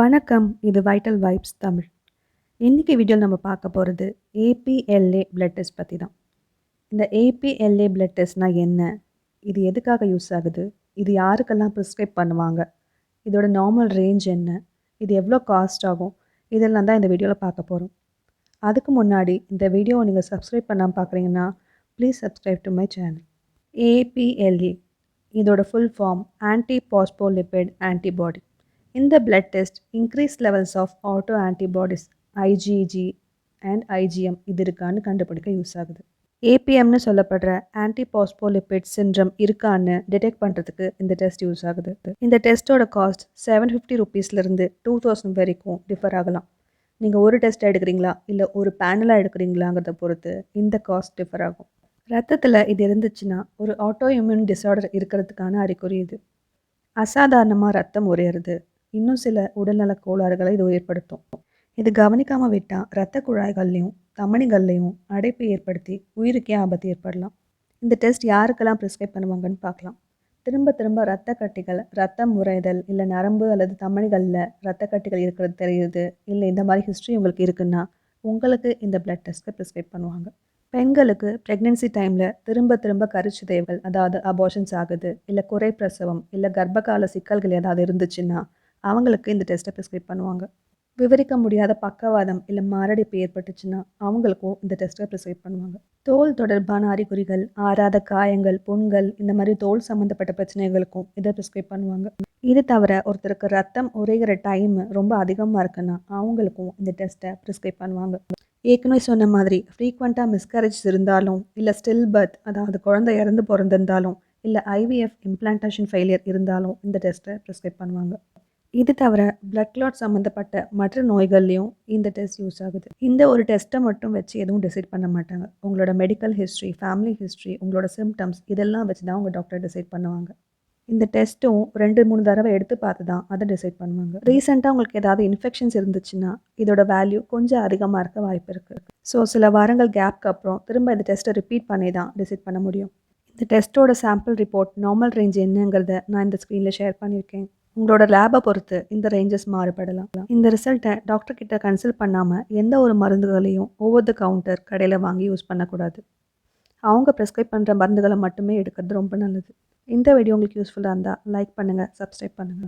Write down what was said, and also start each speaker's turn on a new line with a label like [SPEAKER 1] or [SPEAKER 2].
[SPEAKER 1] வணக்கம் இது vital vibes Tamil. இன்றைக்கி வீடியோவில் நம்ம பார்க்க போகிறது ஏபிஎல்ஏ பிளட் டெஸ்ட் பற்றி தான். இந்த ஏபிஎல்ஏ பிளட் டெஸ்ட்னால் என்ன? இது எதுக்காக யூஸ் ஆகுது? இது யாருக்கெல்லாம் ப்ரிஸ்கிரைப் பண்ணுவாங்க? இதோட நார்மல் ரேஞ்ச் என்ன? இது எவ்வளோ காஸ்ட் ஆகும்? இதெல்லாம் தான் இந்த வீடியோவில் பார்க்க போகிறோம் அதுக்கு முன்னாடி இந்த வீடியோவை நீங்கள் சப்ஸ்கிரைப் பண்ணாமல் பார்க்குறீங்கன்னா please subscribe to my channel APLA இதோட full form anti phospholipid antibody இந்த blood test increase levels of auto antibodies IgG and IgM இது இருக்கான்னு கண்டுபிடிக்க யூஸ் ஆகுது ஏபிஎம்னு சொல்லப்படுற ஆன்டி சின்ரம் இருக்கான்னு டிடெக்ட் பண்ணுறதுக்கு இந்த டெஸ்ட் யூஸ் ஆகுது. இந்த டெஸ்ட்டோட காஸ்ட் செவன் ஃபிஃப்டி ருபீஸ்லேருந்து டூ தௌசண்ட் வரைக்கும் டிஃபர் ஆகலாம். நீங்கள் ஒரு டெஸ்ட் எடுக்கிறீங்களா? இல்லை ஒரு பேனலாக எடுக்கிறீங்களாங்கிறத பொறுத்து இந்த காஸ்ட் டிஃபர் ஆகும். ரத்தத்தில் இது இருந்துச்சுன்னா ஒரு ஆட்டோ இம்யூன் டிசார்டர் இருக்கிறதுக்கான அறிகுறி இது. அசாதாரணமாக ரத்தம் உரையிறது இன்னும் சில உடல்நல கோளாறுகளை இது ஏற்படுத்தும். இது கவனிக்காமல் விட்டால் இரத்த குழாய்கள்லையும் தமணிகள்லையும் அடைப்பு ஏற்படுத்தி உயிருக்கே ஆபத்து ஏற்படலாம். இந்த டெஸ்ட் யாருக்கெல்லாம் ப்ரிஸ்கிரைப் பண்ணுவாங்கன்னு பார்க்கலாம். திரும்ப திரும்ப ரத்த கட்டிகள் ரத்தம் உறைதல் இல்லை நரம்பு அல்லது தமணிகளில் ரத்த கட்டிகள் இருக்கிறது தெரியுது இல்லை இந்த மாதிரி ஹிஸ்ட்ரி உங்களுக்கு இருக்குன்னா உங்களுக்கு இந்த பிளட் டெஸ்ட்டை ப்ரிஸ்கிரைப் பண்ணுவாங்க. பெண்களுக்கு ப்ரெக்னென்சி டைமில் திரும்ப திரும்ப கருச்சிதைவுகள் அதாவது அபார்ஷன்ஸ் ஆகுது இல்லை குறை பிரசவம் இல்லை கர்ப்பகால சிக்கல்கள் ஏதாவது இருந்துச்சுன்னா அவங்களுக்கு இந்த டெஸ்ட்டை ப்ரிஸ்கிரைப் பண்ணுவாங்க. விவரிக்க முடியாத பக்கவாதம் இல்லை மாரடைப்பு ஏற்பட்டுச்சுன்னா அவங்களுக்கும் இந்த டெஸ்ட்டை ப்ரிஸ்கிரைப் பண்ணுவாங்க. தோல் தொடர்பான அறிகுறிகள் ஆறாத காயங்கள் புண்கள் இந்த மாதிரி தோல் சம்மந்தப்பட்ட பிரச்சனைகளுக்கும் இதை ப்ரிஸ்கிரைப் பண்ணுவாங்க. இது தவிர ஒருத்தருக்கு ரத்தம் உரைகிற டைம் ரொம்ப அதிகமாக இருக்குன்னா அவங்களுக்கும் இந்த டெஸ்ட்டை ப்ரிஸ்கிரைப் பண்ணுவாங்க. ஏற்கனவே சொன்ன மாதிரி ஃப்ரீக்வெண்ட்டாக மிஸ்கரேஜ் இருந்தாலும் இல்லை ஸ்டில் பர்த் அதாவது குழந்தை இறந்து பிறந்திருந்தாலும் இல்லை ஐவிஎஃப் இம்ப்ளான்டேஷன் ஃபெயிலியர் இருந்தாலும் இந்த டெஸ்ட்டை ப்ரிஸ்கிரைப் பண்ணுவாங்க. இது தவிர பிளட் கிளாட் சம்மந்தப்பட்ட மற்ற நோய்கள்லையும் இந்த டெஸ்ட் யூஸ் ஆகுது. இந்த ஒரு டெஸ்ட்டை மட்டும் வச்சு எதுவும் டிசைட் பண்ண மாட்டாங்க. உங்களோட மெடிக்கல் ஹிஸ்ட்ரி ஃபேமிலி ஹிஸ்ட்ரி உங்களோட சிம்டம்ஸ் இதெல்லாம் வச்சு தான் உங்கள் டாக்டர் டிசைட் பண்ணுவாங்க. இந்த டெஸ்ட்டும் ரெண்டு மூணு தடவை எடுத்து பார்த்து தான் அதை டிசைட் பண்ணுவாங்க. ரீசெண்டாக உங்களுக்கு ஏதாவது இன்ஃபெக்ஷன்ஸ் இருந்துச்சுன்னா இதோட வேல்யூ கொஞ்சம் அதிகமாக இருக்க வாய்ப்பு இருக்குது ஸோ சில வாரங்கள் கேப்க்கு அப்புறம் திரும்ப இந்த டெஸ்ட்டை ரிப்பீட் பண்ணி தான் டிசைட் பண்ண முடியும். இந்த டெஸ்ட்டோட சாம்பிள் ரிப்போர்ட் நார்மல் ரேஞ்ச் என்னங்கிறத நான் இந்த ஸ்க்ரீனில் ஷேர் பண்ணியிருக்கேன். உங்களோட லேபை பொறுத்து இந்த ரேஞ்சஸ் மாறுபடலாம். இந்த ரிசல்ட்டை டாக்டர் கிட்ட கன்சல்ட் பண்ணாமல் எந்த ஒரு மருந்துகளையும் ஓவர் த கவுண்டர் கடையில் வாங்கி யூஸ் பண்ணக்கூடாது. அவங்க ப்ரெஸ்கிரைப் பண்ணுற மருந்துகளை மட்டுமே எடுக்கிறது ரொம்ப நல்லது. இந்த வீடியோ உங்களுக்கு யூஸ்ஃபுல்லாக இருந்தால் லைக் பண்ணுங்கள் சப்ஸ்கிரைப் பண்ணுங்கள்